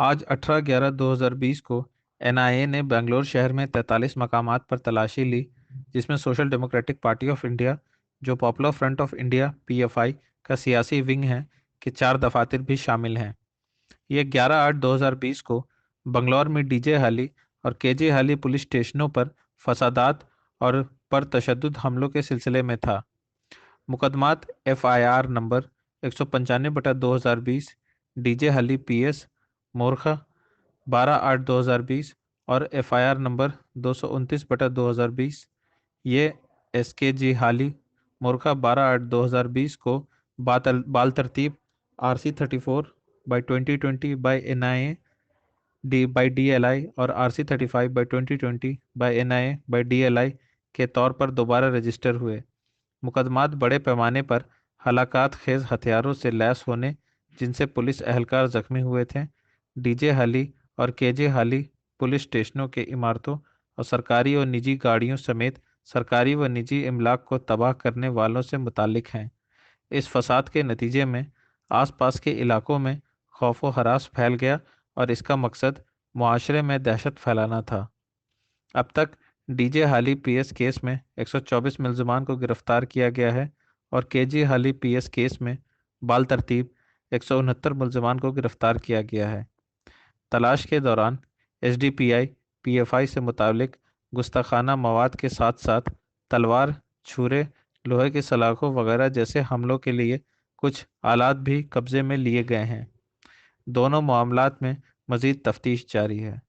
आज 18 ग्यारह 2020 को एनआईए ने बेंगलोर शहर में 43 मकाम पर तलाशी ली, जिसमें social democratic party of India, जो popular front of India PFI का सियासी विंग है, के चार दफातर भी शामिल हैं। ये 11 आठ 2020 को बंगलौर में डीजे हाली और केजे हाली पुलिस स्टेशनों पर फसादात और पर तशद हमलों के सिलसिले में था। मुकदमात एफ़ आई आर नंबर एक सौ पंचानवे बटा दो हज़ार बीस, डी जे हली पी एस मोरखा, बारह आठ दो हज़ार बीस और एफ़ आई आर नंबर दो सौ उनतीस बटा दो हज़ार बीस। ये एस के जी हाली, मोरखा, बारह आठ दो हज़ार बीस को बातल, बाल तरतीब, R C thirty four by twenty twenty by N I A, D by D L I और R C thirty five by twenty twenty by N I A by D L I के तौर पर दोबारा register हुए। मुकदमात बड़े पैमाने पर हलाकात खेज हथियारों से लैस होने, जिनसे पुलिस एहलकार जख्मी हुए थे। डीजे हाली और केजे हाली पुलिस स्टेशनों के इमारतों और सरकारी और निजी गाड़ियों समेत सरकारी व निजी इमलाक को तबाह करने वालों से मुतालिक हैं। इस फसाद के नतीजे में आसपास के इलाकों में खौफ व हरास फैल गया और इसका मकसद मुआशरे में दहशत फैलाना था। अब तक डीजे हाली पीएस केस में 124 मुलजमान को गिरफ़्तार किया गया है और केजी हाली पीएस केस में बाल तरतीब एक सौ उनहत्तर मुलजमान को गिरफ़्तार किया गया है। तलाश के दौरान S D P I P F I से मुतलिक गुस्ताखाना मवाद के साथ साथ तलवार, छुरे, लोहे के सलाखों वगैरह जैसे हमलों के लिए कुछ आलात भी कब्जे में लिए गए हैं। दोनों मामलों में मज़ीद तफ्तीश जारी है।